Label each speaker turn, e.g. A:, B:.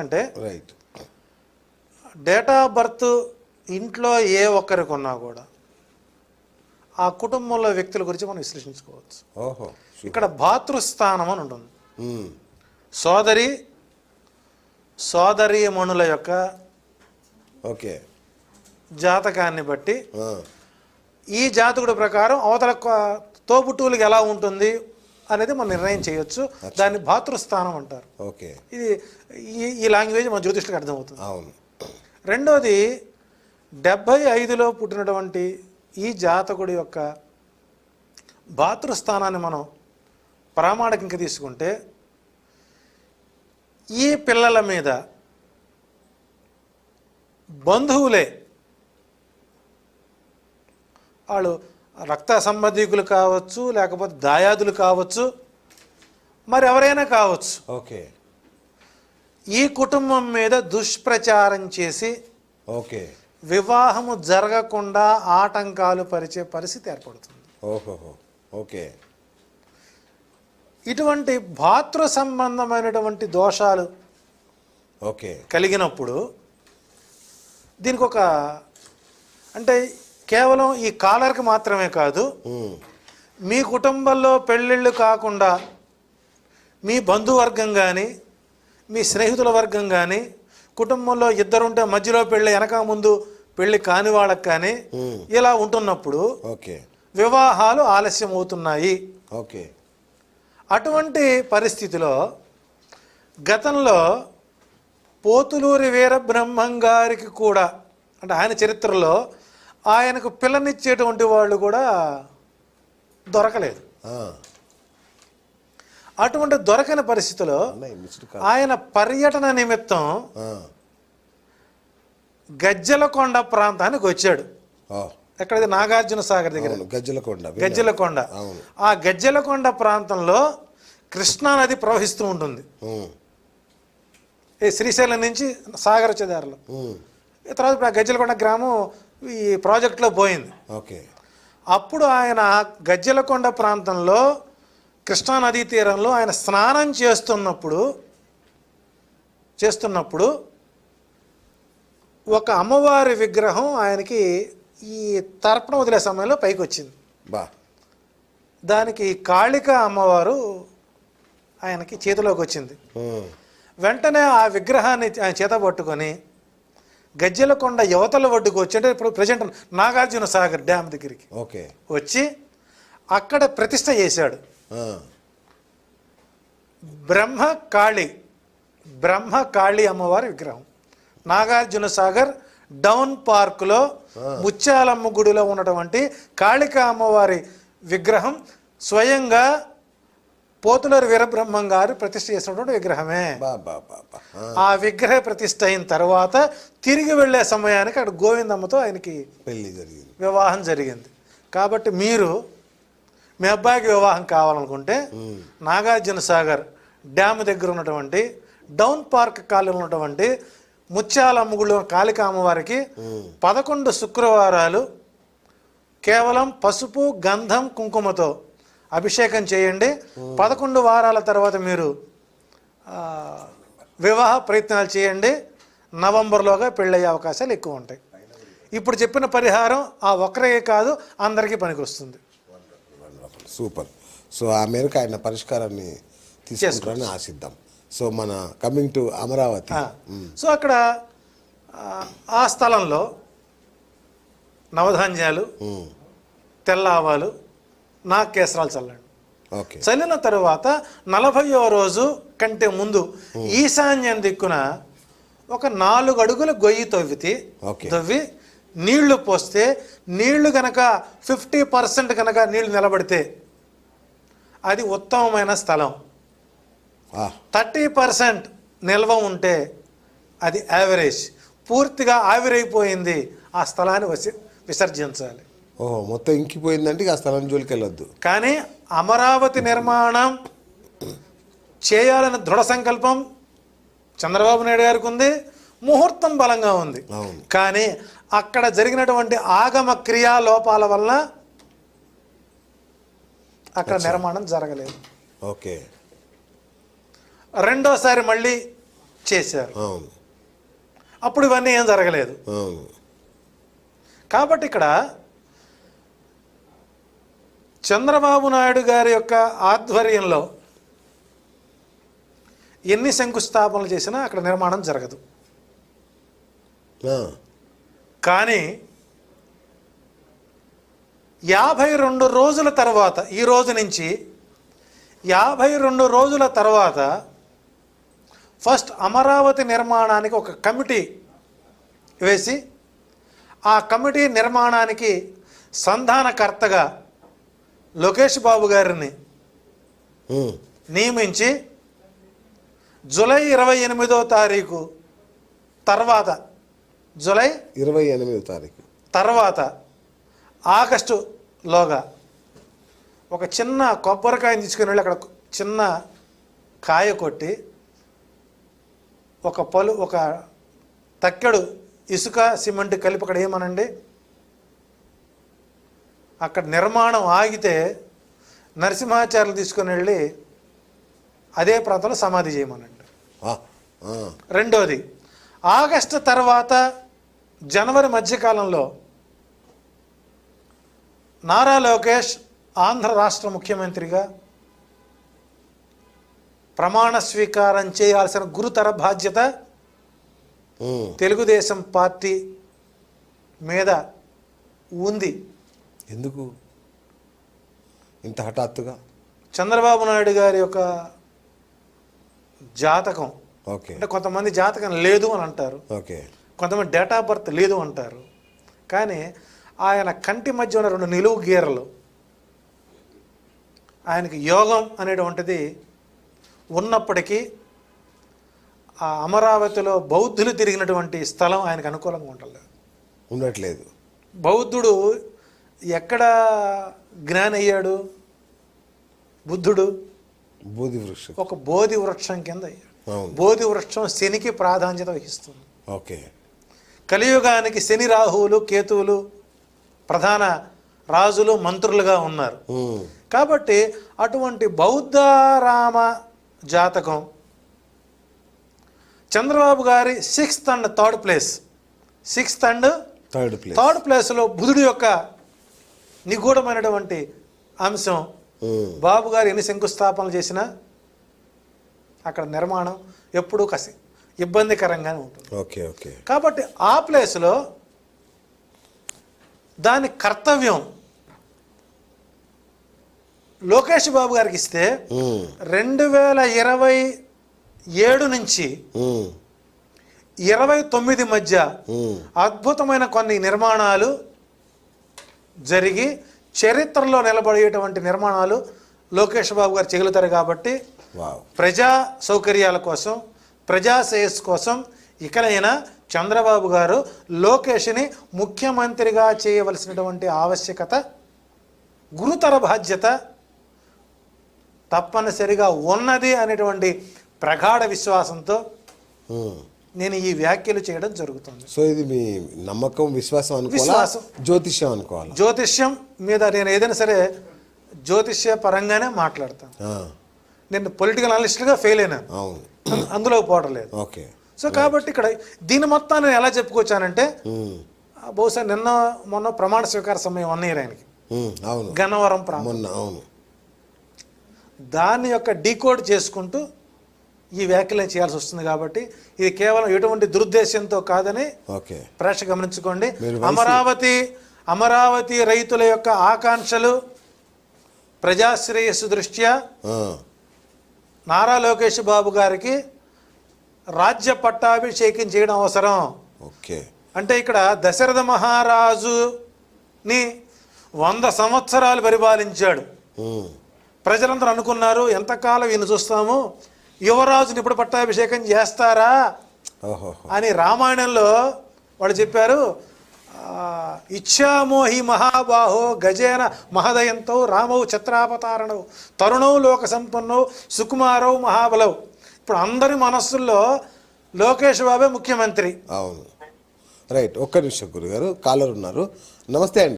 A: అంటే
B: right
A: date of birth ఇంట్లో ఏ ఒక్కరికి ఉన్నా కూడా ఆ కుటుంబంలో వ్యక్తుల గురించి మనం విశ్లేషించుకోవచ్చు.
B: ఓహో
A: ఇక్కడ భాతృస్థానం అని ఉంటుంది.
B: మ్మ్.
A: సోదరి సోదరీమణుల యొక్క
B: ఓకే.
A: జాతకాన్ని బట్టి ఈ జాతకుడి ప్రకారం అవతల తోబుట్టువులకి ఎలా ఉంటుంది? అనేది మనం నిర్ణయం చేయొచ్చు. దాన్ని భాతృస్థానం అంటారు.
B: ఓకే.
A: ఇది ఈ లాంగ్వేజ్ మన జ్యోతిష్లకు అర్థమవుతుంది.
B: అవును.
A: రెండోది డెబ్భై ఐదులో పుట్టినటువంటి ఈ జాతకుడి యొక్క భాతృస్థానాన్ని మనం ప్రామాణికంగా తీసుకుంటే ఈ పిల్లల మీద బంధువులే వాళ్ళు రక్త సంబంధికులు కావచ్చు లేకపోతే దాయాదులు కావచ్చు మరి ఎవరైనా కావచ్చు.
B: ఓకే.
A: ఈ కుటుంబం మీద దుష్ప్రచారం చేసి
B: ఓకే.
A: వివాహము జరగకుండా ఆటంకాలు పరిచే పరిస్థితి ఏర్పడుతుంది.
B: ఓహోహో. ఓకే.
A: ఇటువంటి భాతృ సంబంధమైనటువంటి దోషాలు
B: ఓకే.
A: కలిగినప్పుడు దీనికి ఒక అంటే కేవలం ఈ కాలర్కి మాత్రమే కాదు. మీ కుటుంబంలో పెళ్ళిళ్ళు కాకుండా మీ బంధువర్గం కానీ మీ స్నేహితుల వర్గం కానీ కుటుంబంలో ఇద్దరుంటే మధ్యలో పెళ్ళి వెనక ముందు పెళ్ళి కాని వాళ్ళకి కానీ. ఇలా ఉంటున్నప్పుడు
B: ఓకే
A: వివాహాలు ఆలస్యం అవుతున్నాయి
B: ఓకే
A: అటువంటి పరిస్థితిలో గతంలో పోతులూరి వీరబ్రహ్మం గారికి కూడా అంటే ఆయన చరిత్రలో ఆయనకు పిల్లనిచ్చేటువంటి వాళ్ళు కూడా దొరకలేదు. అటువంటి దొరకని పరిస్థితిలో ఆయన పర్యటన నిమిత్తం గజ్జలకొండ ప్రాంతానికి వచ్చాడు.
B: ఓ,
A: ఎక్కడది? నాగార్జున సాగర్ దగ్గర.
B: గజ్జలకొండ.
A: గజ్జలకొండ. ఆ గజ్జలకొండ ప్రాంతంలో కృష్ణా నది ప్రవహిస్తూ ఉంటుంది. శ్రీశైలం నుంచి సాగర్ వచ్చే దారిలో తర్వాత ఇప్పుడు ఆ గజ్జలకొండ గ్రామం ఈ ప్రాజెక్టులో పోయింది.
B: ఓకే.
A: అప్పుడు ఆయన గజ్జలకొండ ప్రాంతంలో కృష్ణా నదీ తీరంలో ఆయన స్నానం చేస్తున్నప్పుడు చేస్తున్నప్పుడు ఒక అమ్మవారి విగ్రహం ఆయనకి ఈ తర్పణ వదిలే సమయంలో పైకి వచ్చింది
B: బా.
A: దానికి కాళిక అమ్మవారు ఆయనకి చేతిలోకి వచ్చింది. వెంటనే ఆ విగ్రహాన్ని ఆయన చేత పట్టుకొని గజ్జలకొండ యువతల ఒడ్డుకు వచ్చి అంటే ఇప్పుడు ప్రజెంట్ నాగార్జున సాగర్ డ్యామ్ దగ్గరికి
B: ఓకే.
A: వచ్చి అక్కడ ప్రతిష్ట చేశాడు. బ్రహ్మ కాళి బ్రహ్మ కాళి అమ్మవారి విగ్రహం. నాగార్జున సాగర్ డౌన్ పార్కులో ముత్యాలమ్మ గుడిలో ఉన్నటువంటి కాళిక అమ్మవారి విగ్రహం స్వయంగా పోతులూరు వీరబ్రహ్మం గారు ప్రతిష్ఠ చేసినటువంటి విగ్రహమే.
B: ఆ,
A: విగ్రహ ప్రతిష్ఠ అయిన తర్వాత తిరిగి వెళ్ళే సమయానికి అక్కడ గోవిందమ్మతో ఆయనకి
B: పెళ్ళి జరిగింది.
A: వివాహం జరిగింది. కాబట్టి మీరు మీ అబ్బాయికి వివాహం కావాలనుకుంటే. నాగార్జున సాగర్ డ్యామ్ దగ్గర ఉన్నటువంటి డౌన్ పార్క్ కాలంలో ఉన్నటువంటి ముత్యాల అమ్ముగుళ్ళు కాళికా అమ్మవారికి
B: మ్మ్.
A: పదకొండు శుక్రవారాలు కేవలం పసుపు గంధం కుంకుమతో అభిషేకం చేయండి. పదకొండు వారాల తర్వాత మీరు వివాహ ప్రయత్నాలు చేయండి. నవంబర్లోగా పెళ్ళయ్యే అవకాశాలు ఎక్కువ ఉంటాయి. ఇప్పుడు చెప్పిన పరిహారం ఆ ఒక్కరికే కాదు అందరికీ పనికొస్తుంది.
B: సూపర్. సో ఆ మేరకు ఆయన పరిష్కారాన్ని తీసుకుంటారని ఆశిద్దాం. సో మన కమింగ్ టు అమరావతి.
A: సో అక్కడ ఆ, స్థలంలో నవధాన్యాలు. తెల్ల ఆవాలు నాకేసరాలు చల్లండి.
B: ఓకే.
A: చల్లిన తరువాత నలభైవ రోజు కంటే ముందు ఈశాన్యం దిక్కున ఒక నాలుగు అడుగుల గొయ్యి తవ్వితే
B: ఓకే.
A: తవ్వి నీళ్ళు పోస్తే నీళ్ళు గనక ఫిఫ్టీ పర్సెంట్ కనుక నీళ్ళు నిలబడితే అది ఉత్తమమైన స్థలం. థర్టీ పర్సెంట్ నిల్వ ఉంటే అది యావరేజ్. పూర్తిగా ఆవిరైపోయింది. ఆ స్థలాన్ని వసి విసర్జించాలి.
B: ఓహో మొత్తం ఇంకిపోయిందంటే ఇక ఆ స్థలం జోలికి వెళ్ళొద్దు.
A: కానీ అమరావతి నిర్మాణం చేయాలని దృఢ సంకల్పం చంద్రబాబు నాయుడు గారికి ఉంది ముహూర్తం బలంగా ఉంది.
B: అవును.
A: కానీ అక్కడ జరిగినటువంటి ఆగమ క్రియా లోపాల వల్ల అక్కడ నిర్మాణం జరగలేదు.
B: ఓకే.
A: రెండోసారి మళ్ళీ చేశారు.
B: అవును.
A: అప్పుడు ఇవన్నీ ఏం జరగలేదు. కాబట్టి ఇక్కడ చంద్రబాబు నాయుడు గారి యొక్క ఆధ్వర్యంలో ఎన్ని శంకుస్థాపనలు చేసినా అక్కడ నిర్మాణం జరగదు. కానీ యాభై రెండు రోజుల తర్వాత ఈ రోజు నుంచి యాభై రెండు రోజుల తర్వాత ఫస్ట్ అమరావతి నిర్మాణానికి ఒక కమిటీ వేసి ఆ కమిటీ నిర్మాణానికి సంధానకర్తగా లోకేష్ బాబు గారిని నియమించి జూలై ఇరవై ఎనిమిదో తారీఖు తర్వాత జూలై
B: ఇరవై ఎనిమిదో తారీఖు.
A: తర్వాత ఆగస్టులోగా ఒక చిన్న కొబ్బరికాయని తీసుకుని వెళ్ళి అక్కడ చిన్న కాయ కొట్టి ఒక పలు ఒక తక్కెడు ఇసుక సిమెంట్ కలిపి అక్కడ ఏమనండి? అక్కడ నిర్మాణం ఆగితే నరసింహాచార్యులు తీసుకుని వెళ్ళి అదే ప్రాంతంలో సమాధి చేయమనండి. రెండోది ఆగస్టు తర్వాత జనవరి మధ్యకాలంలో నారా లోకేష్ ఆంధ్ర రాష్ట్ర ముఖ్యమంత్రిగా ప్రమాణ స్వీకారం చేయాల్సిన గురుతర బాధ్యత. తెలుగుదేశం పార్టీ మీద ఉంది.
B: ఎందుకు? ఇంత హఠాత్తుగా?
A: చంద్రబాబు నాయుడు గారి యొక్క జాతకం.
B: ఓకే.
A: అంటే కొంతమంది జాతకం లేదు అని అంటారు.
B: ఓకే.
A: కొంతమంది డేట్ ఆఫ్ బర్త్ లేదు అంటారు. కానీ ఆయన కంటి మధ్య ఉన్న రెండు నిలువు గీరలు. ఆయనకి యోగం అనేటువంటిది ఉన్నప్పటికీ ఆ అమరావతిలో బౌద్ధులు తిరిగినటువంటి స్థలం ఆయనకు అనుకూలంగా ఉండలేదు.
B: ఉండట్లేదు.
A: బౌద్ధుడు ఎక్కడ జ్ఞాని అయ్యాడు బుద్ధుడు?
B: బూది వృక్షం
A: ఒక బోధి వృక్షం కింద అయ్యాడు. బోధి వృక్షం శనికి ప్రాధాన్యత వహిస్తుంది.
B: ఓకే.
A: కలియుగానికి శని రాహువులు కేతువులు ప్రధాన రాజులు మంత్రులుగా ఉన్నారు. కాబట్టి అటువంటి బౌద్ధరామ జాతకం చంద్రబాబు గారి sixth and third place. Sixth and
B: third place.
A: Third ప్లేస్లో బుధుడి యొక్క నిగూఢమైనటువంటి అంశం. బాబు గారు ఎన్ని శంకుస్థాపనలు చేసినా అక్కడ నిర్మాణం ఎప్పుడూ కసి ఇబ్బందికరంగానే ఉంటుంది.
B: Okay okay.
A: కాబట్టి ఆ ప్లేస్లో దాని కర్తవ్యం లోకేష్ బాబు గారికి ఇస్తే రెండు వేల ఇరవై ఏడు నుంచి ఇరవై తొమ్మిది మధ్య అద్భుతమైన కొన్ని నిర్మాణాలు జరిగి చరిత్రలో నిలబడేటువంటి నిర్మాణాలు లోకేష్ బాబు గారు చెగులుతారు కాబట్టి ప్రజా సౌకర్యాల కోసం ప్రజా శ్రేయస్సు కోసం ఇకనైనా చంద్రబాబు గారు లోకేష్ని ముఖ్యమంత్రిగా చేయవలసినటువంటి ఆవశ్యకత గురుతర బాధ్యత తప్పనిసరిగా ఉన్నది అనేటువంటి ప్రగాఢ విశ్వాసంతో. నేను ఈ వ్యాఖ్యలు చేయడం జరుగుతుంది.
B: సో ఇది మీ నమ్మకం విశ్వాసం అనుకోవాలా. జ్యోతిష్యం అనుకోవాలా?
A: జ్యోతిష్యం మీద నేను ఏదైనా సరే జ్యోతిష్య పరంగానే మాట్లాడతాను. నేను పొలిటికల్ అనలిస్ట్గా ఫెయిల్
B: అవును.
A: అందులో పోవడం లేదు.
B: ఓకే.
A: సో కాబట్టి ఇక్కడ దీని మొత్తాన్ని నేను ఎలా చెప్పుకొచ్చానంటే బహుశా నిన్న మొన్న ప్రమాణ స్వీకార సమయం వన్ ఇయర్ ఆయనకి. గన్నవరం ప్రాంతం.
B: మొన్న అవును.
A: దాని యొక్క డీకోడ్ చేసుకుంటూ ఈ వ్యాఖ్యలు చేయాల్సి వస్తుంది కాబట్టి ఇది కేవలం ఎటువంటి దురుద్దేశంతో కాదని
B: ఓకే.
A: ప్రేక్ష గమనించుకోండి. అమరావతి అమరావతి రైతుల యొక్క ఆకాంక్షలు ప్రజాశ్రేయస్సు దృష్ట్యా నారా లోకేష్ బాబు గారికి రాజ్య పట్టాభిషేకం చేయడం అవసరం.
B: ఓకే.
A: అంటే ఇక్కడ దశరథ మహారాజుని వంద సంవత్సరాలు పరిపాలించాడు. ప్రజలందరూ అనుకున్నారు ఎంతకాలం ఈయన చూస్తాము? యువరాజుని ఇప్పుడు పట్టాభిషేకం చేస్తారా? అని రామాయణంలో వాళ్ళు చెప్పారు ఆ, ఇచ్ఛామోహి మహాబాహో గజేన మహదయంతో రామౌ ఛత్రాపతారణవు తరుణౌ లోక సంపన్నౌ సుకుమారౌ మహాబలవు ఇప్పుడు అందరి మనస్సుల్లో లోకేష్ బాబే ముఖ్యమంత్రి.
B: అవును. రైట్ ఒక్క నిమిషం గురుగారు కాలర్ ఉన్నారు నమస్తే అండి.